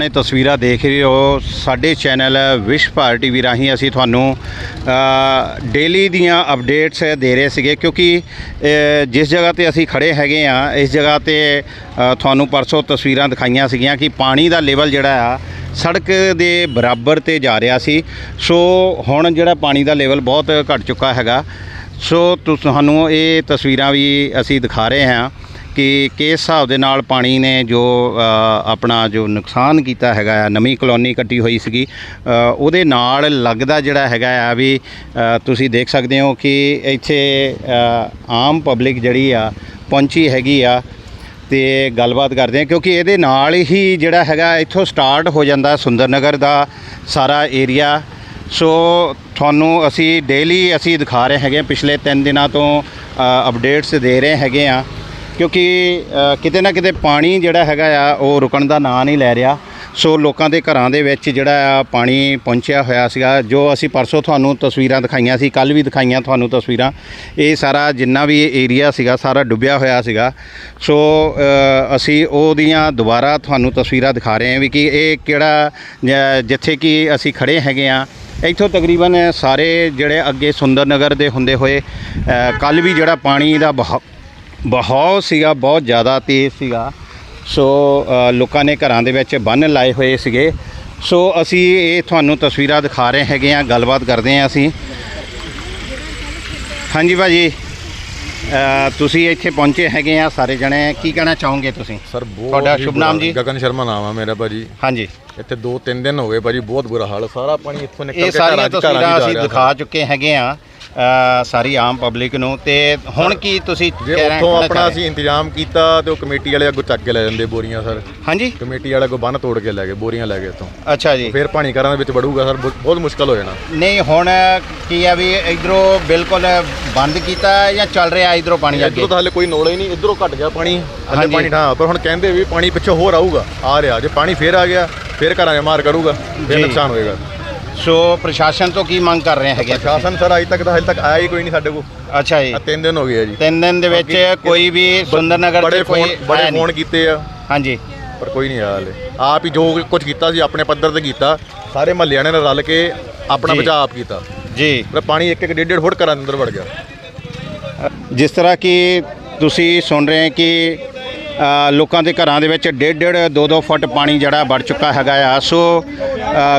ਸਾਹਮਣੇ ਤਸਵੀਰਾਂ ਦੇਖ ਰਹੇ ਹੋ, ਸਾਡੇ ਚੈਨਲ ਵਿਸ਼ ਭਾਰ ਟੀਵੀ ਰਾਹੀਂ ਅਸੀਂ ਤੁਹਾਨੂੰ ਡੇਲੀ ਦੀਆਂ ਅਪਡੇਟਸ ਦੇ ਰਹੇ ਸੀਗੇ ਕਿਉਂਕਿ ਜਿਸ ਜਗ੍ਹਾ ਤੇ ਅਸੀਂ ਖੜੇ ਹੈਗੇ ਆ, ਇਸ ਜਗ੍ਹਾ ਤੇ ਤੁਹਾਨੂੰ ਪਰਸੋਂ ਤਸਵੀਰਾਂ ਦਿਖਾਈਆਂ ਸੀਗੀਆਂ ਕਿ ਪਾਣੀ ਦਾ ਲੈਵਲ ਜਿਹੜਾ ਆ, ਸੜਕ ਦੇ ਬਰਾਬਰ ਤੇ ਜਾ ਰਿਹਾ ਸੀ। ਸੋ, ਹੁਣ ਜਿਹੜਾ ਪਾਣੀ ਦਾ ਲੈਵਲ ਬਹੁਤ ਘਟ ਚੁੱਕਾ ਹੈਗਾ। ਸੋ ਤੁਹਾਨੂੰ ਇਹ ਤਸਵੀਰਾਂ ਵੀ ਅਸੀਂ ਦਿਖਾ ਰਹੇ ਹਾਂ। ਕਿ ਕਿਸ ਹਿਸਾਬ ਦੇ ਨਾਲ ਪਾਣੀ ਨੇ ਜੋ ਆਪਣਾ ਜੋ ਨੁਕਸਾਨ ਕੀਤਾ ਹੈਗਾ ਆ, ਨਵੀਂ ਕਲੋਨੀ ਕੱਟੀ ਹੋਈ ਸੀਗੀ ਉਹਦੇ ਨਾਲ ਲੱਗਦਾ ਜਿਹੜਾ ਹੈਗਾ ਆ ਵੀ ਤੁਸੀਂ ਦੇਖ ਸਕਦੇ ਹੋ ਕਿ ਇੱਥੇ ਆਮ ਪਬਲਿਕ ਜਿਹੜੀ ਆ, ਪਹੁੰਚੀ ਹੈਗੀ ਆ ਤੇ ਗੱਲਬਾਤ ਕਰਦੇ ਹਾਂ ਕਿਉਂਕਿ ਇਹਦੇ ਨਾਲ ਹੀ ਜਿਹੜਾ ਹੈਗਾ ਇੱਥੋਂ ਸਟਾਰਟ ਹੋ ਜਾਂਦਾ ਸੁੰਦਰ ਨਗਰ ਦਾ ਸਾਰਾ ਏਰੀਆ। ਸੋ ਤੁਹਾਨੂੰ ਅਸੀਂ ਡੇਲੀ ਅਸੀਂ ਦਿਖਾ ਰਹੇ ਹੈਗੇ ਪਿਛਲੇ 3 ਦਿਨਾਂ ਤੋਂ ਅਪਡੇਟਸ ਦੇ ਰਹੇ ਹੈਗੇ ਆ। ਕਿਉਂਕਿ ਕਿਤੇ ਨਾ ਕਿਤੇ ਪਾਣੀ ਜਿਹੜਾ ਹੈਗਾ ਆ, ਉਹ ਰੁਕਣ ਦਾ ਨਾਂ ਨਹੀਂ ਲੈ ਰਿਹਾ। ਸੋ ਲੋਕਾਂ ਦੇ ਘਰਾਂ ਦੇ ਵਿੱਚ ਜਿਹੜਾ ਆ, ਪਾਣੀ ਪਹੁੰਚਿਆ ਹੋਇਆ ਸੀਗਾ, ਜੋ ਅਸੀਂ ਪਰਸੋਂ ਤੁਹਾਨੂੰ ਤਸਵੀਰਾਂ ਦਿਖਾਈਆਂ ਸੀ ਕੱਲ ਵੀ ਦਿਖਾਈਆਂ ਤੁਹਾਨੂੰ ਤਸਵੀਰਾਂ। ਇਹ ਸਾਰਾ ਜਿੰਨਾ ਵੀ ਏਰੀਆ ਸੀਗਾ, ਸਾਰਾ ਡੁੱਬਿਆ ਹੋਇਆ ਸੀਗਾ। ਸੋ ਅਸੀਂ ਉਹਦੀਆਂ ਦੁਬਾਰਾ ਤੁਹਾਨੂੰ ਤਸਵੀਰਾਂ ਦਿਖਾ ਰਹੇ ਹਾਂ ਵੀ ਕਿ ਇਹ ਕਿਹੜਾ ਜਿੱਥੇ ਕਿ ਅਸੀਂ ਖੜੇ ਹੈਗੇ ਆ ਇੱਥੋਂ ਤਕਰੀਬਨ ਸਾਰੇ ਜਿਹੜੇ ਅੱਗੇ ਸੁੰਦਰ ਨਗਰ ਦੇ ਹੁੰਦੇ ਹੋਏ ਕੱਲ ਵੀ ਜਿਹੜਾ ਪਾਣੀ ਦਾ ਬਹਾ ਬਹਾਓ ਸੀਗਾ ਬਹੁਤ ਜ਼ਿਆਦਾ ਤੇਜ਼ ਸੀਗਾ। ਸੋ ਲੋਕਾਂ ਨੇ ਘਰਾਂ ਦੇ ਵਿੱਚ ਬੰਨ ਲਾਏ ਹੋਏ ਸੀਗੇ। ਸੋ ਅਸੀਂ ਇਹ ਤੁਹਾਨੂੰ ਤਸਵੀਰਾਂ ਦਿਖਾ ਰਹੇ ਹੈਗੇ ਆ ਗੱਲਬਾਤ ਕਰਦੇ ਆ ਅਸੀਂ। ਹਾਂਜੀ ਭਾਜੀ ਤੁਸੀਂ ਇੱਥੇ ਪਹੁੰਚੇ ਹੈਗੇ ਆ ਸਾਰੇ ਜਣੇ। ਕੀ ਕਹਿਣਾ ਚਾਹੋਗੇ ਤੁਸੀਂ? ਸਰ ਬਹੁਤ ਤੁਹਾਡਾ ਸ਼ੁਭ ਨਾਮ ਜੀ? ਗਗਨ ਸ਼ਰਮਾ ਨਾਮ ਆ ਮੇਰਾ ਭਾਜੀ। ਹਾਂਜੀ। ਇੱਥੇ 2-3 ਦਿਨ ਹੋ ਗਏ ਭਾਜੀ ਬਹੁਤ ਬੁਰਾ ਹਾਲ। ਸਾਰਾ ਪਾਣੀ ਇੱਥੋਂ ਨਿਕਲ ਕੇ ਘਰਾਂ ਜਾ ਅਸੀਂ ਦਿਖਾ ਚੁੱਕੇ ਹੈਗੇ ਆ ਸਾਰੀ ਆਮ ਪਬਲਿਕ ਨੂੰ ਤੇ ਹੁਣ ਕੀ ਤੁਸੀਂ ਜੇ ਕਹਿਣਾ- ਉੱਥੋਂ ਕਹਿਣਾ ਆਪਣਾ ਚਾਹ ਅਸੀਂ ਇੰਤਜ਼ਾਮ ਕੀਤਾ ਤੇ ਉਹ ਕਮੇਟੀ ਵਾਲੇ ਅੱਗੋਂ ਚੱਕ ਕੇ ਲੈ ਜਾਂਦੇ ਬੋਰੀਆਂ ਸਰ। ਰਹੇ? ਹਾਂਜੀ। ਕਮੇਟੀ ਵਾਲੇ ਕੋ ਬੰਨ ਤੋੜ ਕੇ ਲੈ ਗਏ ਬੋਰੀਆਂ ਲੈ ਗਏ ਇੱਥੋਂ। ਅੱਛਾ ਜੀ। ਫਿਰ ਪਾਣੀ ਘਰਾਂ ਦੇ ਵਿੱਚ ਵੜੂਗਾ ਸਰ ਬਹੁਤ ਬਹੁਤ ਮੁਸ਼ਕਲ ਹੋ ਜਾਣਾ। ਨਹੀਂ ਹੁਣ ਕੀ ਆ ਵੀ ਇਧਰੋਂ ਬਿਲਕੁਲ ਬੰਦ ਕੀਤਾ ਹੈ ਜਾਂ ਚੱਲ ਰਿਹਾ ਇਧਰੋਂ ਪਾਣੀ ਅੱਗੇ? ਇੱਧਰੋਂ ਤਾਂ ਹਲੇ ਕੋਈ ਨੋੜਾ ਹੀ ਨਹੀਂ ਇੱਧਰੋਂ ਘਟ ਗਿਆ ਪਾਣੀ ਹਲੇ ਹਾਂਜੀ। ਪਾਣੀ ਠਾਂ ਪਰ ਹੁਣ ਕਹਿੰਦੇ ਵੀ ਪਾਣੀ ਪਿੱਛੋਂ ਹੋਰ ਆਊਗਾ ਆ ਰਿਹਾ ਜੇ ਪਾਣੀ ਫੇਰ ਆ ਗਿਆ ਫੇਰ ਘਰਾਂ 'ਚ ਮਾਰ ਕਰੂਗਾ ਫਿਰ ਜੀ। ਨੁਕਸਾਨ ਹੋਏਗਾ। ਸੋ ਪ੍ਰਸ਼ਾਸਨ ਤੋਂ ਕੀ ਮੰਗ ਕਰ ਰਹੇ ਹੈਗੇ? ਪ੍ਰਸ਼ਾਸਨ ਸਰ ਅਜੇ ਤੱਕ ਤਾਂ ਹਲੇ ਤੱਕ ਆਇਆ ਹੀ ਕੋਈ ਨਹੀਂ ਸਾਡੇ ਕੋਲ। ਅੱਛਾ ਜੀ। ਤਿੰਨ ਦਿਨ ਹੋ ਗਏ ਆ ਜੀ। ਤਿੰਨ ਦਿਨ ਦੇ ਵਿੱਚ ਕੋਈ ਵੀ ਸੁੰਦਰ ਨਗਰ ਬੜੇ ਚ ਕੋਈ ਬੜੇ ਆਇਆ ਨਹੀਂ। ਫੋਨ ਕੀਤੇ ਆ। ਹਾਂਜੀ। ਪਰ ਕੋਈ ਨਹੀਂ ਆਇਆ ਹਲੇ। ਆਪ ਹੀ ਜੋ ਕੁਝ ਕੀਤਾ ਸੀ ਆਪਣੇ ਪੱਧਰ ਤੇ ਕੀਤਾ। ਸਾਰੇ ਮਹੱਲਿਆਂ ਨੇ ਰਲ ਕੇ ਆਪਣਾ ਜੀ। ਬਚਾਅ ਆਪ ਕੀਤਾ। ਜੀ। ਪਰ ਪਾਣੀ ਇੱਕ ਇੱਕ ਡੇਢ ਡੇਢ ਫੁੱਟ ਘਰਾਂ ਦੇ ਅੰਦਰ ਵੜ ਗਿਆ। ਜਿਸ ਤਰ੍ਹਾਂ ਕਿ ਤੁਸੀਂ ਸੁਣ ਰਹੇ ਹੋ ਕਿ ਲੋਕਾਂ ਦੇ ਘਰਾਂ ਦੇ ਵਿੱਚ ਡੇਢ ਡੇਢ ਦੋ ਦੋ ਫੁੱਟ ਪਾਣੀ ਜਿਹੜਾ ਵੜ ਚੁੱਕਾ ਹੈਗਾ ਆ। ਸੋ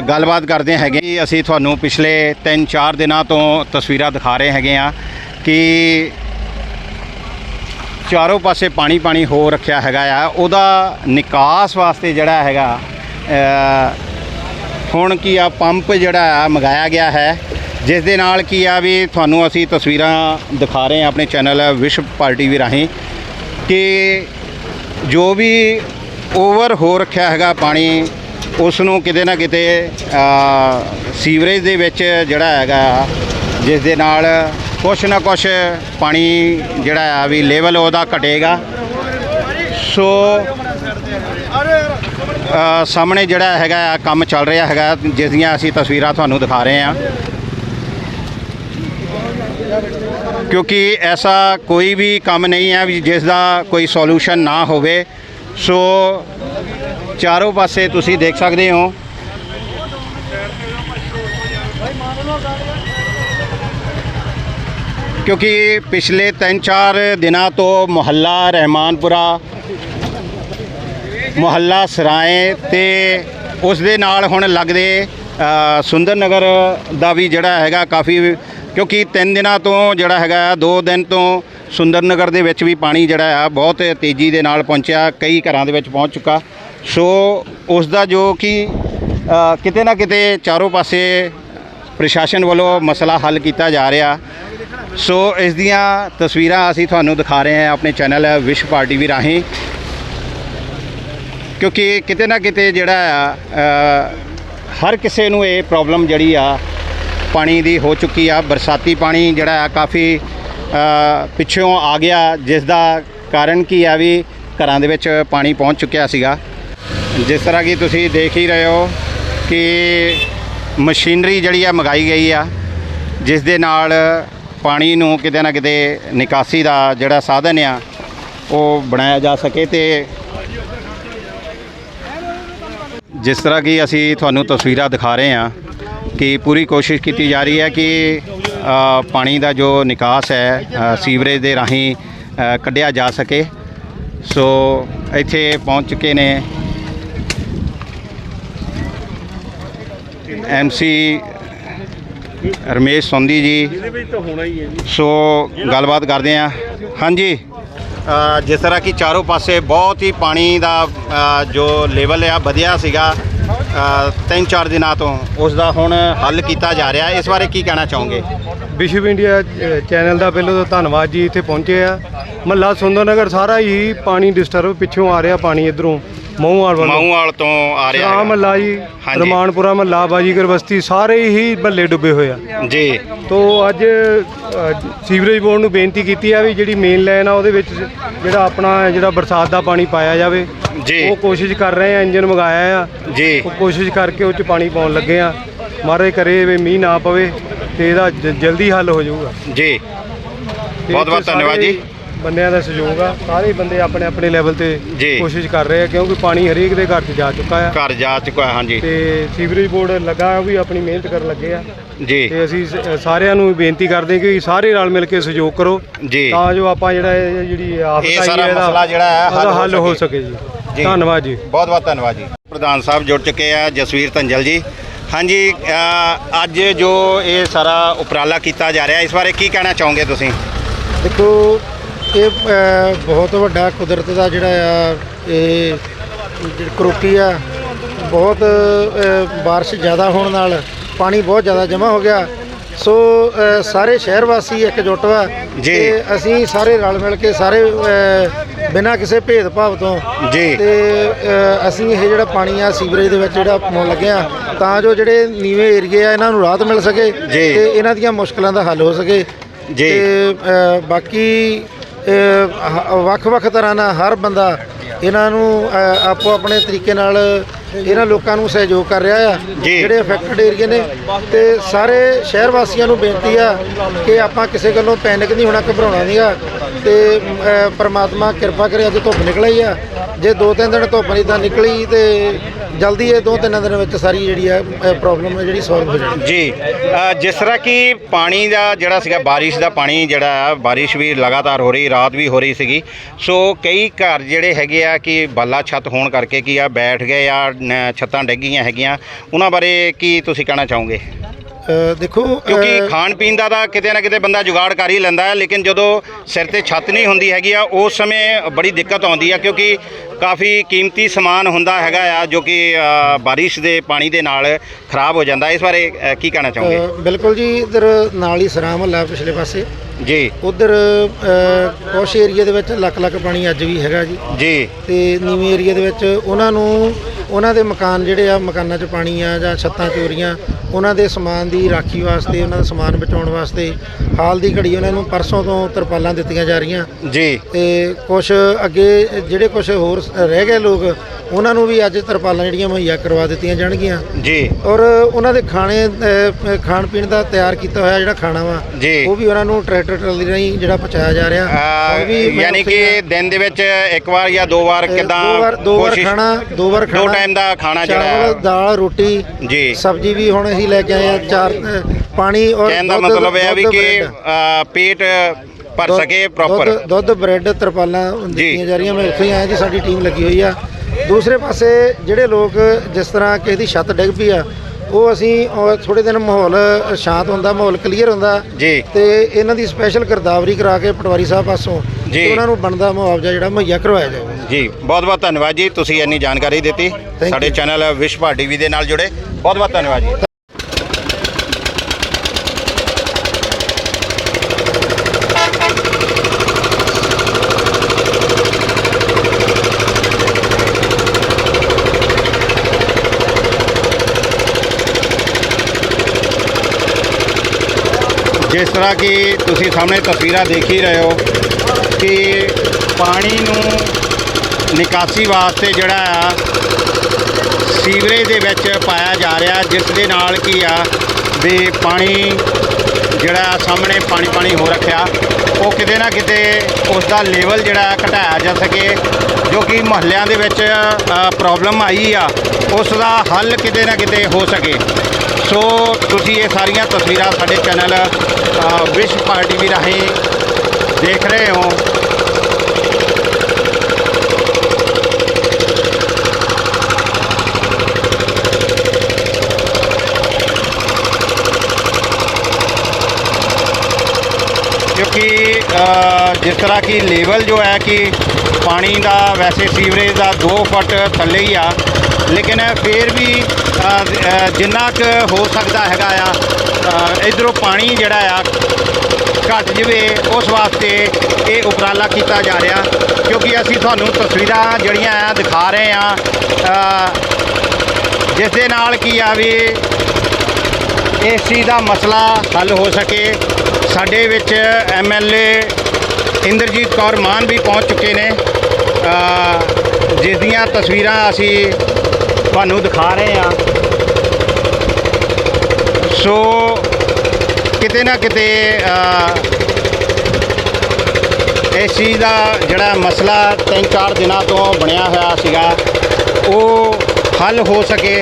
ਗੱਲਬਾਤ ਕਰਦੇ ਹੈਗੇ ਅਸੀਂ ਤੁਹਾਨੂੰ ਪਿਛਲੇ 3-4 ਦਿਨਾਂ ਤੋਂ ਤਸਵੀਰਾਂ ਦਿਖਾ ਰਹੇ ਹੈਗੇ ਆ ਕਿ ਚਾਰੋਂ ਪਾਸੇ ਪਾਣੀ ਪਾਣੀ ਹੋ ਰੱਖਿਆ ਹੈਗਾ ਆ। ਉਹਦਾ ਨਿਕਾਸ ਵਾਸਤੇ ਜਿਹੜਾ ਹੈਗਾ ਹੁਣ ਕੀ ਆ, ਪੰਪ ਜਿਹੜਾ ਆ, ਮੰਗਾਇਆ ਗਿਆ ਹੈ। ਜਿਸ ਦੇ ਨਾਲ ਕੀ ਆ ਵੀ ਤੁਹਾਨੂੰ ਅਸੀਂ ਤਸਵੀਰਾਂ ਦਿਖਾ ਰਹੇ ਹਾਂ ਆਪਣੇ ਚੈਨਲ ਵਿਸ਼ਵ ਪਾਰਟੀ ਵੀ ਰਾਹੀਂ ਕਿ ਜੋ ਵੀ ਓਵਰ ਹੋ ਰੱਖਿਆ ਹੈਗਾ ਪਾਣੀ, ਉਸ ਨੂੰ ਕਿਤੇ ਨਾ ਕਿਤੇ ਸੀਵਰੇਜ ਦੇ ਵਿੱਚ ਜਿਹੜਾ ਹੈਗਾ, ਜਿਸ ਦੇ ਨਾਲ ਕੁਛ ਨਾ ਕੁਛ ਪਾਣੀ ਜਿਹੜਾ ਆ ਵੀ ਲੈਵਲ ਉਹਦਾ ਘਟੇਗਾ। ਸੋ ਸਾਹਮਣੇ ਜਿਹੜਾ ਹੈਗਾ ਆ ਕੰਮ ਚੱਲ ਰਿਹਾ ਹੈਗਾ, ਜਿਸ ਦੀਆਂ ਅਸੀਂ ਤਸਵੀਰਾਂ ਤੁਹਾਨੂੰ ਦਿਖਾ ਰਹੇ ਹਾਂ। ਕਿਉਂਕਿ ਐਸਾ ਕੋਈ ਵੀ ਕੰਮ ਨਹੀਂ ਹੈ ਵੀ ਜਿਸ ਦਾ ਕੋਈ ਸੋਲੂਸ਼ਨ ਨਾ ਹੋਵੇ। ਸੋ ਚਾਰੋਂ ਪਾਸੇ ਤੁਸੀਂ ਦੇਖ ਸਕਦੇ ਹੋ। ਕਿਉਂਕਿ ਪਿਛਲੇ 3-4 ਦਿਨਾਂ ਤੋਂ ਮੁਹੱਲਾ ਰਹਿਮਾਨਪੁਰਾ ਮੁਹੱਲਾ ਸਰਾਏ ਤੇ ਉਸ ਦੇ ਨਾਲ ਹੁਣ ਲੱਗਦੇ ਅ, ਸੁੰਦਰ ਨਗਰ ਦਾ ਵੀ ਜਿਹੜਾ ਹੈਗਾ ਕਾਫੀ ਕਿਉਂਕਿ ਤਿੰਨ ਦਿਨਾਂ ਤੋਂ ਜਿਹੜਾ ਹੈਗਾ, ਦੋ ਦਿਨ ਤੋਂ ਸੁੰਦਰ ਨਗਰ ਦੇ ਵਿੱਚ ਵੀ ਪਾਣੀ ਜਿਹੜਾ ਆ ਬਹੁਤ ਤੇਜ਼ੀ ਦੇ ਨਾਲ ਪਹੁੰਚਿਆ, ਕਈ ਘਰਾਂ ਦੇ ਵਿੱਚ ਪਹੁੰਚ ਚੁੱਕਾ। ਸੋ ਉਸ ਦਾ ਜੋ ਕਿ ਕਿਤੇ ਨਾ ਕਿਤੇ ਚਾਰੋਂ ਪਾਸੇ ਪ੍ਰਸ਼ਾਸਨ ਵੱਲੋਂ ਮਸਲਾ ਹੱਲ ਕੀਤਾ ਜਾ ਰਿਹਾ। ਸੋ ਇਸ ਦੀਆਂ ਤਸਵੀਰਾਂ ਅਸੀਂ ਤੁਹਾਨੂੰ ਦਿਖਾ ਰਹੇ ਹਾਂ ਆਪਣੇ ਚੈਨਲ ਵਿਸ਼ ਪਾਰਟੀ ਵੀ ਰਾਹੀਂ। ਕਿਉਂਕਿ ਕਿਤੇ ਨਾ ਕਿਤੇ ਜਿਹੜਾ ਆ ਹਰ ਕਿਸੇ ਨੂੰ ਇਹ ਪ੍ਰੋਬਲਮ ਜਿਹੜੀ ਆ ਪਾਣੀ ਦੀ ਹੋ ਚੁੱਕੀ ਆ, ਬਰਸਾਤੀ ਪਾਣੀ ਜਿਹੜਾ ਆ ਕਾਫੀ ਪਿੱਛੋਂ ਆ ਗਿਆ ਜਿਸ ਦਾ ਕਾਰਨ ਕੀ ਆ ਵੀ ਘਰਾਂ ਦੇ ਵਿੱਚ ਪਾਣੀ ਪਹੁੰਚ ਚੁੱਕਿਆ ਸੀਗਾ। ਜਿਸ ਤਰ੍ਹਾਂ ਕਿ ਤੁਸੀਂ ਦੇਖ ਹੀ ਰਹੇ ਹੋ ਕਿ ਮਸ਼ੀਨਰੀ ਜਿਹੜੀ ਆ ਮੰਗਾਈ ਗਈ ਆ ਜਿਸ ਦੇ ਨਾਲ ਪਾਣੀ ਨੂੰ ਕਿਤੇ ਨਾ ਕਿਤੇ ਨਿਕਾਸੀ ਦਾ ਜਿਹੜਾ ਸਾਧਨ ਆ, ਉਹ ਬਣਾਇਆ ਜਾ ਸਕੇ ਤੇ ਜਿਸ ਤਰ੍ਹਾਂ ਕਿ ਅਸੀਂ ਤੁਹਾਨੂੰ ਤਸਵੀਰਾਂ ਦਿਖਾ ਰਹੇ ਹਾਂ ਕਿ ਪੂਰੀ ਕੋਸ਼ਿਸ਼ ਕੀਤੀ ਜਾ ਰਹੀ ਹੈ ਕਿ ਪਾਣੀ ਦਾ ਜੋ ਨਿਕਾਸ ਹੈ ਸੀਵਰੇਜ ਦੇ ਰਾਹੀਂ ਕੱਢਿਆ ਜਾ ਸਕੇ। ਸੋ, ਇੱਥੇ ਪਹੁੰਚ ਚੁੱਕੇ ਨੇ ਐਮਸੀ ਰਮੇਸ਼ ਸੰਧੀ ਜੀ। ਸੋ, ਗੱਲਬਾਤ ਕਰਦੇ ਹਾਂ। ਹਾਂਜੀ। ਜਿਸ ਤਰ੍ਹਾਂ ਕਿ ਚਾਰੋਂ ਪਾਸੇ ਬਹੁਤ ਹੀ ਪਾਣੀ ਦਾ ਜੋ ਲੈਵਲ ਆ, ਵਧਿਆ ਸੀਗਾ। ਤਿੰਨ ਚਾਰ ਦਿਨਾਂ ਤੋਂ ਉਸ ਦਾ ਹੁਣ ਹੱਲ ਕੀਤਾ ਜਾ ਰਿਹਾ। ਇਸ ਬਾਰੇ ਕੀ ਕਹਿਣਾ ਚਾਹੋਗੇ? ਵਿਸ਼ਵ ਇੰਡੀਆ ਚੈਨਲ ਦਾ ਪਹਿਲਾਂ ਤਾਂ ਧੰਨਵਾਦ ਜੀ ਇੱਥੇ ਪਹੁੰਚੇ ਆ। ਮਹੱਲਾ ਸੁੰਦਰ ਨਗਰ ਸਾਰਾ ਹੀ ਪਾਣੀ ਡਿਸਟਰਬ ਪਿੱਛੋਂ ਆ ਰਿਹਾ ਪਾਣੀ ਇਧਰੋਂ ਮਹੂਵਾਲ ਵੱਲੋਂ। ਮਾਊਵਾਲ ਤੋਂ ਆ ਰਿਹਾ ਹੈਗਾ। ਮਹੱਲਾ ਜੀ। ਰਮਾਨਪੁਰਾ ਮਹੱਲਾ ਬਾਜੀਗਰ ਬਸਤੀ ਸਾਰੇ ਹੀ ਮਹੱਲੇ ਡੁੱਬੇ ਹੋਏ ਆ। ਜੀ। ਤੋ ਅੱਜ ਸੀਵਰੇਜ ਬੋਰਡ ਨੂੰ ਬੇਨਤੀ ਕੀਤੀ ਆ ਵੀ ਜਿਹੜੀ ਮੇਨ ਲਾਈਨ ਆ ਉਹਦੇ ਵਿੱਚ ਜਿਹੜਾ ਆਪਣਾ ਜਿਹੜਾ ਬਰਸਾਤ ਦਾ ਪਾਣੀ ਪਾਇਆ ਜਾਵੇ। ਜੀ। ਉਹ ਕੋਸ਼ਿਸ਼ ਕਰ ਰਹੇ ਆ ਇੰਜਨ ਮੰਗਾਇਆ ਆ। ਜੀ। ਉਹ ਕੋਸ਼ਿਸ਼ ਕਰਕੇ ਉਹ ਚ ਪਾਣੀ ਪਾਉਣ ਲੱਗੇ ਆ। ਮਹਾਰਾਜ ਕਰੇ ਵੀ ਮੀਂਹ ਨਾ ਪਵੇ ਤੇ ਇਹਦਾ ਜ- ਜਲਦੀ ਹੱਲ ਹੋ ਜਾਊਗਾ। ਜੀ। ਤੇ ਬਹੁਤ ਬਹੁਤ ਇੱਥੇ ਧੰਨਵਾਦ ਸਾਰੇ ਜੀ। ਬੰਦਿਆਂ ਦਾ ਸਹਿਯੋਗ ਆ। ਸਾਰੇ ਬੰਦੇ ਆਪਣੇ ਆਪਣੇ ਲੈਵਲ ਤੇ ਜੀ। ਕੋਸ਼ਿਸ਼ ਕਰ ਰਹੇ ਆ ਕਿਉਂਕਿ ਪਾਣੀ ਹਰੇਕ ਦੇ ਘਰ 'ਚ ਜਾ ਚੁੱਕਾ ਆ। ਘਰ ਜਾ ਚੁੱਕਾ ਹਾਂਜੀ। ਤੇ ਸੀਵਰੇਜ ਬੋਰਡ ਲੱਗਾ ਉਹ ਵੀ ਆਪਣੀ ਮਿਹਨਤ ਕਰਨ ਲੱਗੇ ਆ। ਜੀ। ਤੇ ਅਸੀਂ ਸ- ਸਾਰਿਆਂ ਨੂੰ ਬੇਨਤੀ ਕਰਦੇ ਕਿ ਸਾਰੇ ਰਲ ਮਿਲ ਕੇ ਸਹਿਯੋਗ ਕਰੋ। ਜੀ। ਤਾਂ ਜੋ ਆਪਾਂ ਜਿਹੜਾ ਇਹ ਜਿਹੜੀ ਆਫਤ ਇਹ ਆਈ ਸਾਰਾ ਇਹਦਾ- ਮਸਲਾ ਜਿਹੜਾ ਹੈ ਹੱਲ ਹੋ। ਸਕੇ ਜੀ। ਜੀ। ਧੰਨਵਾਦ ਜੀ। ਬਹੁਤ ਬਹੁਤ ਧੰਨਵਾਦ ਜੀ। ਪ੍ਰਧਾਨ ਸਾਹਿਬ ਜੁੜ ਚੁੱਕੇ ਆ ਜਸਵੀਰ ਧੰਜਲ ਜੀ। ਹਾਂਜੀ ਅ, ਅੱਜ ਜੋ ਇਹ ਸਾਰਾ ਉਪਰਾਲਾ ਕੀਤਾ ਜਾ ਰਿਹਾ ਇਸ ਬਾਰੇ ਕੀ ਕਹਿਣਾ ਚਾਹੋਗੇ ਤੁਸੀਂ? ਦੇਖੋ ਇਹ ਬਹੁਤ ਵੱਡਾ ਕੁਦਰਤ ਦਾ ਜਿਹੜਾ ਆ ਇਹ ਜਿਹੜੀ ਕਰੋਪੀ ਆ ਬਹੁਤ ਬਾਰਿਸ਼ ਜ਼ਿਆਦਾ ਹੋਣ ਨਾਲ ਪਾਣੀ ਬਹੁਤ ਜ਼ਿਆਦਾ ਜਮ੍ਹਾਂ ਹੋ ਗਿਆ। ਸੋ ਸਾਰੇ ਸ਼ਹਿਰ ਵਾਸੀ ਇਕਜੁੱਟ ਵਾ ਜੀ। ਤੇ ਅਸੀਂ ਸਾਰੇ ਰਲ ਮਿਲ ਕੇ ਸਾਰੇ ਬਿਨਾਂ ਕਿਸੇ ਭੇਦਭਾਵ ਤੋਂ ਜੀ। ਤੇ ਅ, ਅਸੀਂ ਇਹ ਜਿਹੜਾ ਪਾਣੀ ਆ ਸੀਵਰੇਜ ਦੇ ਵਿੱਚ ਜਿਹੜਾ ਪਾਉਣ ਲੱਗੇ ਆ ਤਾਂ ਜੋ ਜਿਹੜੇ ਨੀਵੇਂ ਏਰੀਏ ਆ ਇਹਨਾਂ ਨੂੰ ਰਾਹਤ ਮਿਲ ਸਕੇ ਤੇ ਇਹਨਾਂ ਦੀਆਂ ਮੁਸ਼ਕਲਾਂ ਦਾ ਹੱਲ ਹੋ ਸਕੇ ਜੀ। ਤੇ ਅ, ਬਾਕੀ ਅ, ਹ- ਵੱਖ-ਵੱਖ ਤਰ੍ਹਾਂ ਨਾਲ ਹਰ ਬੰਦਾ ਇਹਨਾਂ ਨੂੰ ਅ, ਆਪੋ ਆਪਣੇ ਤਰੀਕੇ ਨਾਲ ਇਹਨਾਂ ਲੋਕਾਂ ਨੂੰ ਸਹਿਯੋਗ ਕਰ ਰਿਹਾ ਆ ਜੀ। ਜਿਹੜੇ ਅਫੈਕਟਡ ਏਰੀਏ ਨੇ ਤੇ ਸਾਰੇ ਸ਼ਹਿਰ ਵਾਸੀਆਂ ਨੂੰ ਬੇਨਤੀ ਆ ਕਿ ਆਪਾਂ ਕਿਸੇ ਗੱਲੋਂ ਪੈਨਿਕ ਨਹੀਂ ਹੋਣਾ ਘਬਰਾਉਣਾ ਨਹੀਂਗਾ ਤੇ ਅ, ਪ੍ਰਮਾਤਮਾ ਕਿਰਪਾ ਕਰੇ ਅੱਜ ਧੁੱਪ ਨਿਕਲ ਆ। ਜੇ ਦੋ ਤਿੰਨ ਦਿਨ ਧੁੱਪ ਨਹੀਂ ਤਾਂ ਨਿਕਲੀ ਤੇ ਜਲਦੀ ਇਹ ਦੋ ਤਿੰਨ ਦਿਨ ਵਿੱਚ ਸਾਰੀ ਜਿਹੜੀ ਆ ਪ੍ਰੋਬਲਮ ਹੈ ਜਿਹੜੀ ਸੋਲਵ ਹੋ ਜਾਣੀ। ਜੀ ਜਿਸ ਤਰ੍ਹਾਂ ਕਿ ਪਾਣੀ ਦਾ ਜਿਹੜਾ ਸੀਗਾ ਬਾਰਿਸ਼ ਦਾ ਪਾਣੀ ਜਿਹੜਾ ਆ ਬਾਰਿਸ਼ ਵੀ ਲਗਾਤਾਰ ਹੋ ਰਹੀ ਰਾਤ ਵੀ ਹੋ ਰਹੀ ਸੀਗੀ। ਸੋ ਕਈ ਘਰ ਜਿਹੜੇ ਹੈਗੇ ਆ ਕਿ ਬਾਲਾ ਛੱਤ ਹੋਣ ਕਰਕੇ ਕੀ ਆ ਬੈਠ ਗਏ ਆ ਛੱਤਾਂ ਡਿੱਗੀਆਂ ਹੈਗੀਆਂ। ਉਹਨਾਂ ਬਾਰੇ ਕੀ ਤੁਸੀਂ ਕਹਿਣਾ ਚਾਹੋਗੇ? ਦੇਖੋ ਕਿਉਂਕਿ ਖਾਣ ਪੀਣ ਦਾ ਤਾਂ ਕਿਤੇ ਨਾ ਕਿਤੇ ਬੰਦਾ ਜੁਗਾੜ ਕਰ ਹੀ ਲੈਂਦਾ ਹੈ ਲੇਕਿਨ ਜਦੋਂ ਸਿਰ ਤੇ ਛੱਤ ਨਹੀਂ ਹੁੰਦੀ ਹੈਗੀ ਆ ਉਸ ਸਮੇਂ ਬੜੀ ਦਿੱਕਤ ਆਉਂਦੀ ਆ ਕਿਉਂਕਿ ਕਾਫੀ ਕੀਮਤੀ ਸਮਾਨ ਹੁੰਦਾ ਹੈਗਾ ਆ ਜੋ ਕਿ ਬਾਰਿਸ਼ ਦੇ ਪਾਣੀ ਦੇ ਨਾਲ ਖਰਾਬ ਹੋ ਜਾਂਦਾ। ਇਸ ਬਾਰੇ ਕੀ ਕਹਿਣਾ ਚਾਹੋਗੇ? ਬਿਲਕੁਲ ਜੀ ਇਧਰ ਨਾਲ ਹੀ ਸਰਾਂ ਮਹੱਲਾ ਪਿਛਲੇ ਪਾਸੇ। ਜੀ। ਉਧਰ ਕੁਛ ਏਰੀਆ ਦੇ ਵਿੱਚ ਲੱਖ ਲੱਖ ਪਾਣੀ ਅੱਜ ਵੀ ਹੈਗਾ ਜੀ। ਜੀ। ਤੇ ਨੀਵੇਂ ਏਰੀਆ ਦੇ ਵਿੱਚ ਉਹਨਾਂ ਨੂੰ ਉਹਨਾਂ ਦੇ ਮਕਾਨ ਜਿਹੜੇ ਆ ਮਕਾਨਾਂ 'ਚ ਪਾਣੀ ਆ ਜਾਂ ਛੱਤਾਂ ਚੋਰੀਆਂ ਉਹਨਾਂ ਦੇ ਸਮਾਨ ਦੀ ਰਾਖੀ ਵਾਸਤੇ ਉਹਨਾਂ ਦਾ ਸਮਾਨ ਬਚਾਉਣ ਵਾਸਤੇ ਹਾਲ ਦੀ ਘੜੀ ਉਹਨਾਂ ਨੂੰ ਪਰਸੋਂ ਤੋਂ ਤਰਪਾਲਾਂ ਦਿੱਤੀਆਂ ਜਾ ਰਹੀਆਂ। ਜੀ। ਤੇ ਕੁਝ ਅੱਗੇ ਜਿਹੜੇ ਕੁਝ ਹੋਰ ਰਹਿ ਗਏ ਲੋਕ ਉਹਨਾਂ ਨੂੰ ਵੀ ਅੱਜ ਤਰਪਾਲਾਂ ਜਿਹੜੀਆਂ ਮੁਹੱਈਆ ਕਰਵਾ ਦਿੱਤੀਆਂ ਜਾਣਗੀਆਂ। ਜੀ। ਔਰ ਉਹਨਾਂ ਦੇ ਖਾਣੇ ਖਾਣ ਪੀਣ ਦਾ ਤਿਆਰ ਕੀਤਾ ਹੋਇਆ ਜਿਹੜਾ ਖਾਣਾ ਵਾ। ਉਹ ਵੀ ਉਹਨਾਂ ਨੂੰ ਟਰੈਕਟਰ ਟਰਾਲੀ ਰਾਹੀਂ ਜਿਹੜਾ ਪਹੁੰਚਾਇਆ ਜਾ ਰਿਹਾ। ਯਾਨੀ ਕਿ ਦਿਨ ਦੇ ਵਿੱਚ ਇੱਕ ਵਾਰ ਜਾਂ ਦੋ ਵਾਰ ਕਿਦਾਂ ਦੋ ਵਾਰ ਦੋ ਵਾਰ ਖਾਣਾ ਦੋ ਵਾਰ ਖਾਣਾ ਟਾਈਮ ਦਾ ਖਾਣਾ ਜਿਹੜਾ ਚਾਵਲ। ਦਾਲ ਰੋਟੀ ਜੀ ਸਬਜ਼ੀ ਵੀ ਹੁਣ ਅਸੀਂ ਲੈ ਕੇ ਆਏ ਆ ਚਾਰ ਅ, ਪਾਣੀ ਔਰ ਕਹਿਣ ਦਾ ਦੁੱਧ- ਮਤਲਬ ਇਹ ਆ ਵੀ ਦੁੱਧ, ਕਿ ਬ੍ਰੈਡ। ਅ, ਪੇਟ ਭਰ ਦੁੱਧ- ਸਕੇ ਪ੍ਰੋਪਰ ਦੁੱਧ- ਦੁੱਧ ਬ੍ਰੈਡ ਤਰਪਾਲਾਂ ਦਿੱਤੀਆਂ ਜਾ ਰਹੀਆਂ ਮੈਂ ਉੱਥੇ ਹੀ ਆਇਆ ਜੀ ਸਾਡੀ ਟੀਮ ਲੱਗੀ ਹੋਈ ਆ ਦੂਸਰੇ ਪਾਸੇ ਜਿਹੜੇ ਲੋਕ ਜਿਸ ਤਰ੍ਹਾਂ ਕਿਸੇ ਦੀ ਛੱਤ ਡਿੱਗ ਪਈ ਆ ਉਹ ਅਸੀਂ ਥੋੜੇ ਦਿਨ ਮਾਹੌਲ ਸ਼ਾਂਤ ਹੁੰਦਾ ਮਾਹੌਲ ਕਲੀਅਰ ਹੁੰਦਾ ਜੀ। ਤੇ ਇਹਨਾਂ ਦੀ ਸਪੈਸ਼ਲ ਗਿਰਦਾਵਰੀ ਕਰਾ ਕੇ ਪਟਵਾਰੀ ਸਾਹਿਬ ਪਾਸੋਂ ਜੀ। ਉਹਨਾਂ ਨੂੰ ਬਣਦਾ ਮੁਆਵਜ਼ਾ ਜਿਹੜਾ ਮੁਹੱਈਆ ਕਰਵਾਇਆ ਜਾਵੇ ਜੀ ਬਹੁਤ ਬਹੁਤ ਧੰਨਵਾਦ ਜੀ ਤੁਸੀਂ ਇੰਨੀ ਜਾਣਕਾਰੀ ਦਿੱਤੀ you. ਸਾਡੇ ਚੈਨਲ ਵਿਸ਼ਵਾ ਟੀਵੀ ਦੇ ਨਾਲ ਜੁੜੇ ਬਹੁਤ ਬਹੁਤ ਧੰਨਵਾਦ ਜੀ ਜਿਸ ਤਰ੍ਹਾਂ ਕਿ ਤੁਸੀਂ ਸਾਹਮਣੇ ਤਸਵੀਰਾਂ ਦੇਖ ਹੀ ਰਹੇ ਹੋ ਕਿ ਪਾਣੀ ਨੂੰ ਨਿਕਾਸੀ ਵਾਸਤੇ ਜਿਹੜਾ ਆ ਸੀਵਰੇਜ ਦੇ ਵਿੱਚ ਪਾਇਆ ਜਾ ਰਿਹਾ, ਜਿਸ ਦੇ ਨਾਲ ਕੀ ਆ ਵੀ ਪਾਣੀ ਜਿਹੜਾ ਸਾਹਮਣੇ ਪਾਣੀ ਪਾਣੀ ਹੋ ਰੱਖਿਆ। ਉਹ ਕਿਤੇ ਨਾ ਕਿਤੇ ਉਸ ਦਾ ਲੈਵਲ ਜਿਹੜਾ ਹੈ ਘਟਾਇਆ ਜਾ ਸਕੇ, ਜੋ ਕਿ ਮੁਹੱਲਿਆਂ ਦੇ ਵਿੱਚ ਪ੍ਰੋਬਲਮ ਆਈ ਆ ਉਸ ਦਾ ਹੱਲ ਕਿਤੇ ਨਾ ਕਿਤੇ ਹੋ ਸਕੇ। ਸੋ ਤੁਸੀਂ ਇਹ ਸਾਰੀਆਂ ਤਸਵੀਰਾਂ ਸਾਡੇ ਚੈਨਲ ਵਿਸ਼ ਪਾਰਟੀ ਵੀ ਰਾਹੀਂ ਦੇਖ ਰਹੇ ਹੋ। ਕਿ ਜਿਸ ਤਰ੍ਹਾਂ ਕਿ ਲੈਵਲ ਜੋ ਹੈ ਕਿ ਪਾਣੀ ਦਾ ਵੈਸੇ ਸੀਵਰੇਜ ਦਾ 2 ਫੁੱਟ ਥੱਲੇ ਹੀ ਆ, ਲੇਕਿਨ ਫਿਰ ਵੀ ਜਿੰਨਾ ਕੁ ਹੋ ਸਕਦਾ ਹੈਗਾ ਆ ਇਧਰੋਂ ਪਾਣੀ ਜਿਹੜਾ ਆ ਘਟ ਜਵੇ, ਉਸ ਵਾਸਤੇ ਇਹ ਉਪਰਾਲਾ ਕੀਤਾ ਜਾ ਰਿਹਾ, ਕਿਉਂਕਿ ਅਸੀਂ ਤੁਹਾਨੂੰ ਤਸਵੀਰਾਂ ਜਿਹੜੀਆਂ ਆ ਦਿਖਾ ਰਹੇ ਆ ਜਿਸ ਦੇ ਨਾਲ ਕੀ ਆ ਵੀ ਇਸ ਚੀਜ਼ ਦਾ ਮਸਲਾ ਹੱਲ ਹੋ ਸਕੇ ਸਾਡੇ ਵਿੱਚ ਐਮਐਲਏ ਇੰਦਰਜੀਤ ਕੌਰ ਮਾਨ ਵੀ ਪਹੁੰਚ ਚੁੱਕੇ ਨੇ। ਜਿਸ ਦੀਆਂ ਤਸਵੀਰਾਂ ਅਸੀਂ ਤੁਹਾਨੂੰ ਦਿਖਾ ਰਹੇ ਹਾਂ। ਸੋ ਕਿਤੇ ਨਾ ਕਿਤੇ ਇਸ ਚੀਜ਼ ਦਾ ਜਿਹੜਾ ਮਸਲਾ ਤਿੰਨ ਚਾਰ ਦਿਨਾਂ ਤੋਂ ਬਣਿਆ ਹੋਇਆ ਸੀਗਾ, ਉਹ ਹੱਲ ਹੋ ਸਕੇ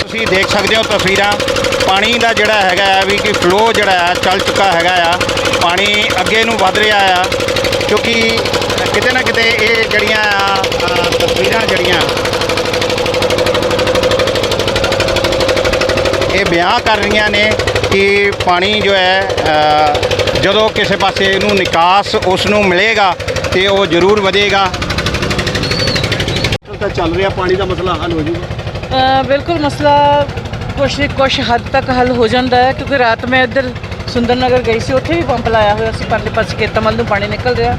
ਤੁਸੀਂ ਦੇਖ ਸਕਦੇ ਹੋ ਤਸਵੀਰਾਂ। ਪਾਣੀ ਦਾ ਜਿਹੜਾ ਹੈਗਾ ਆ ਵੀ ਕਿ ਫਲੋ ਜਿਹੜਾ ਆ, ਚੱਲ ਚੁੱਕਾ ਹੈਗਾ ਆ। ਪਾਣੀ ਅੱਗੇ ਨੂੰ ਵੱਧ ਰਿਹਾ ਆ, ਕਿਉਂਕਿ ਕਿਤੇ ਨਾ ਕਿਤੇ ਇਹ ਜਿਹੜੀਆਂ ਤਸਵੀਰਾਂ ਜਿਹੜੀਆਂ, ਇਹ ਬਿਆਨ ਕਰ ਰਹੀਆਂ ਨੇ ਕਿ ਪਾਣੀ ਜੋ ਹੈ ਜਦੋਂ ਕਿਸੇ ਪਾਸੇ ਇਹਨੂੰ ਨਿਕਾਸ ਉਸ ਨੂੰ ਮਿਲੇਗਾ ਤੇ ਉਹ ਜ਼ਰੂਰ ਵਧੇਗਾ। ਤਾਂ ਚੱਲ ਰਿਹਾ ਪਾਣੀ ਦਾ ਮਸਲਾ ਹੱਲ ਹੋ ਜੂਗਾ। ਬਿਲਕੁਲ ਮਸਲਾ ਕੁਛ ਕੁਛ ਹੱਦ ਤੱਕ ਹੱਲ ਹੋ ਜਾਂਦਾ ਹੈ, ਕਿਉਂਕਿ ਰਾਤ ਮੈਂ ਇੱਧਰ ਸੁੰਦਰ ਨਗਰ ਗਈ ਸੀ, ਉੱਥੇ ਵੀ ਪੰਪ ਲਾਇਆ ਹੋਇਆ ਸੀ, ਪਰਲੇ ਪਾਸੇ ਖੇਤਾਂ ਨੂੰ ਪਾਣੀ ਨਿਕਲ ਰਿਹਾ।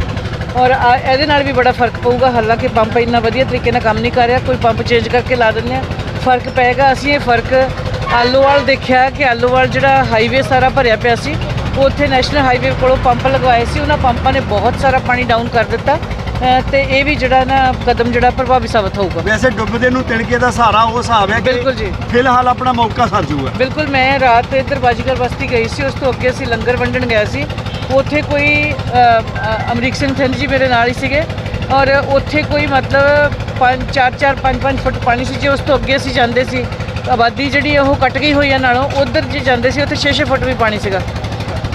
ਔਰ ਆ- ਇਹਦੇ ਨਾਲ ਵੀ ਬੜਾ ਫ਼ਰਕ ਪਊਗਾ, ਹਾਲਾਂਕਿ ਪੰਪ ਇੰਨਾ ਵਧੀਆ ਤਰੀਕੇ ਨਾਲ ਕੰਮ ਨਹੀਂ ਕਰ ਰਿਹਾ, ਕੋਈ ਪੰਪ ਚੇਂਜ ਕਰਕੇ ਲਾ ਦਿੰਦੇ ਆ ਫ਼ਰਕ ਪਏਗਾ, ਅਸੀਂ ਇਹ ਫ਼ਰਕ ਆਲੋਵਾਲ ਦੇਖਿਆ ਕਿ ਆਲੋਵਾਲ ਜਿਹੜਾ ਹਾਈਵੇ ਸਾਰਾ ਭਰਿਆ ਪਿਆ ਸੀ, ਉੱਥੇ ਨੈਸ਼ਨਲ ਹਾਈਵੇ ਕੋਲੋਂ ਪੰਪ ਲਗਵਾਏ ਸੀ, ਉਹਨਾਂ ਪੰਪਾਂ ਨੇ ਬਹੁਤ ਸਾਰਾ ਪਾਣੀ ਡਾਊਨ ਕਰ ਦਿੱਤਾ। ਅ, ਤੇ ਇਹ ਵੀ ਜਿਹੜਾ ਨਾ ਕਦਮ ਜਿਹੜਾ ਪ੍ਰਭਾਵੀ ਸਾਬਤ ਹੋਊਗਾ। ਵੈਸੇ ਡੁੱਬਦੇ ਨੂੰ ਤਿਣਕੇ ਦਾ ਸਹਾਰਾ ਉਹ ਹਿਸਾਬ ਹੈ ਬਿਲਕੁਲ ਜੀ। ਫਿਲਹਾਲ ਆਪਣਾ ਮੌਕਾ ਸਰ ਜੂਗਾ। ਬਿਲਕੁਲ ਮੈਂ ਰਾਤ ਇੱਧਰ ਬਾਜੀਗਰ ਬਸਤੀ ਗਈ ਸੀ ਉਸ ਤੋਂ ਅੱਗੇ ਅਸੀਂ ਲੰਗਰ ਵੰਡਣ ਗਏ ਸੀ। ਉੱਥੇ ਕੋਈ ਅ, ਅ, ਅਮਰੀਕ ਸਿੰਘ ਥਿੰਦ ਜੀ ਮੇਰੇ ਨਾਲ ਹੀ ਸੀਗੇ। ਔਰ ਉੱਥੇ ਕੋਈ ਮਤਲਬ 5 4 4 5 5 ਫੁੱਟ ਪਾਣੀ ਸੀ ਜੇ ਉਸ ਤੋਂ ਅੱਗੇ ਅਸੀਂ ਜਾਂਦੇ ਸੀ ਆਬਾਦੀ ਜਿਹੜੀ ਉਹ ਕੱਟ ਗਈ ਹੋਈ ਆ ਨਾਲੋਂ ਉਧਰ ਜੇ ਜਾਂਦੇ ਸੀ ਉੱਥੇ 6 6 ਫੁੱਟ ਵੀ ਪਾਣੀ ਸੀਗਾ।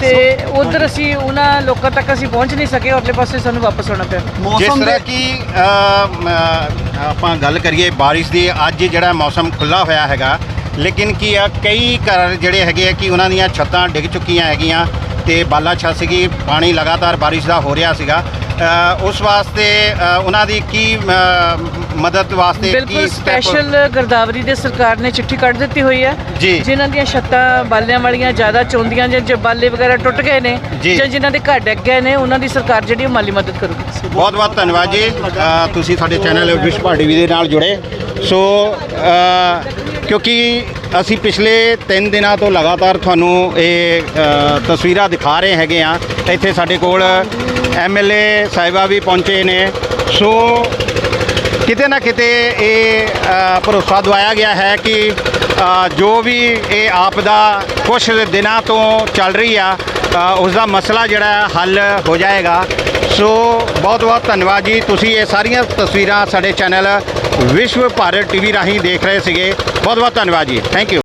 ਤੇ ਉਧਰ ਅਸੀਂ ਉਹਨਾਂ ਲੋਕਾਂ ਤੱਕ ਅਸੀਂ ਪਹੁੰਚ ਨਹੀਂ ਸਕੇ ਔਰਲੇ ਪਾਸੇ ਸਾਨੂੰ ਵਾਪਸ ਆਉਣਾ ਪਿਆ। ਜਿਸ ਤਰ੍ਹਾਂ ਕਿ ਅ, ਮ, ਆਪਾਂ ਗੱਲ ਕਰੀਏ ਬਾਰਿਸ਼ ਦੀ ਅੱਜ ਜਿਹੜਾ ਮੌਸਮ ਖੁੱਲਾ ਹੋਇਆ ਹੈਗਾ ਲੇਕਿਨ ਕੀ ਆ ਕਈ ਘਰ ਜਿਹੜੇ ਹੈਗੇ ਆ ਕਿ ਉਹਨਾਂ ਦੀਆਂ ਛੱਤਾਂ ਡਿੱਗ ਚੁੱਕੀਆਂ ਹੈਗੀਆਂ ਤੇ ਬਾਲਾ ਛੱਤ ਸੀਗੀ ਪਾਣੀ ਲਗਾਤਾਰ ਬਾਰਿਸ਼ ਦਾ ਹੋ ਰਿਹਾ ਸੀਗਾ। ਉਸ ਵਾਸਤੇ ਉਹਨਾਂ ਦੀ ਕੀ ਮਦਦ ਵਾਸਤੇ ਬਿਲਕੁਲ ਸਪੈਸ਼ਲ ਗਰਦਾਵਰੀ ਦੇ ਸਰਕਾਰ ਨੇ ਚਿੱਠੀ ਕੱਢ ਦਿੱਤੀ ਹੋਈ ਹੈ। ਜਿਨ੍ਹਾਂ ਦੀਆਂ ਛੱਤਾਂ ਬਾਲਿਆਂ ਵਾਲੀਆਂ ਜ਼ਿਆਦਾ ਚੌਂਦੀਆਂ ਜਾਂ ਜੋ ਬਾਲੇ ਵਗੈਰਾ ਟੁੱਟ ਗਏ ਨੇ ਜੀ। ਜਿਨ੍ਹਾਂ ਦੇ ਘਰ ਡਿੱਗ ਗਏ ਨੇ ਉਹਨਾਂ ਦੀ ਸਰਕਾਰ ਜਿਹੜੀ ਉਹ ਮਾਲੀ ਮਦਦ ਕਰੂਗੀ। ਬਹੁਤ ਬਹੁਤ ਧੰਨਵਾਦ ਜੀ। ਤੁਸੀਂ ਸਾਡੇ ਚੈਨਲ ਵਿਸ਼ ਪਾਰਟੀ ਦੇ ਨਾਲ ਜੁੜੇ। ਸੋ ਕਿਉਂਕਿ ਅਸੀਂ ਪਿਛਲੇ 3 ਦਿਨਾਂ ਤੋਂ ਲਗਾਤਾਰ ਤੁਹਾਨੂੰ ਇਹ ਤਸਵੀਰਾਂ ਦਿਖਾ ਰਹੇ ਹੈਗੇ ਆ ਇੱਥੇ ਸਾਡੇ ਕੋਲ ਐਮਐਲਏ ਸਾਹਿਬਾ ਵੀ ਪਹੁੰਚੇ ਨੇ। ਸੋ ਕਿਤੇ ਨਾ ਕਿਤੇ ਇਹ ਭਰੋਸਾ ਦਵਾਇਆ ਗਿਆ ਹੈ ਕਿ ਜੋ ਵੀ ਇਹ ਆਪਦਾ ਕੁਝ ਦਿਨਾਂ ਤੋਂ ਚੱਲ ਰਹੀ ਆ ਅ, ਉਸ ਦਾ ਮਸਲਾ ਜਿਹੜਾ ਹੱਲ ਹੋ ਜਾਏਗਾ। ਸੋ ਬਹੁਤ ਬਹੁਤ ਧੰਨਵਾਦ ਜੀ। ਤੁਸੀਂ ਇਹ ਸਾਰੀਆਂ ਤਸਵੀਰਾਂ ਸਾਡੇ ਚੈਨਲ ਵਿਸ਼ਵ ਭਾਰਤ ਟੀਵੀ ਰਾਹੀਂ ਦੇਖ ਰਹੇ ਸੀਗੇ। ਬਹੁਤ ਬਹੁਤ ਧੰਨਵਾਦ ਜੀ। Thank you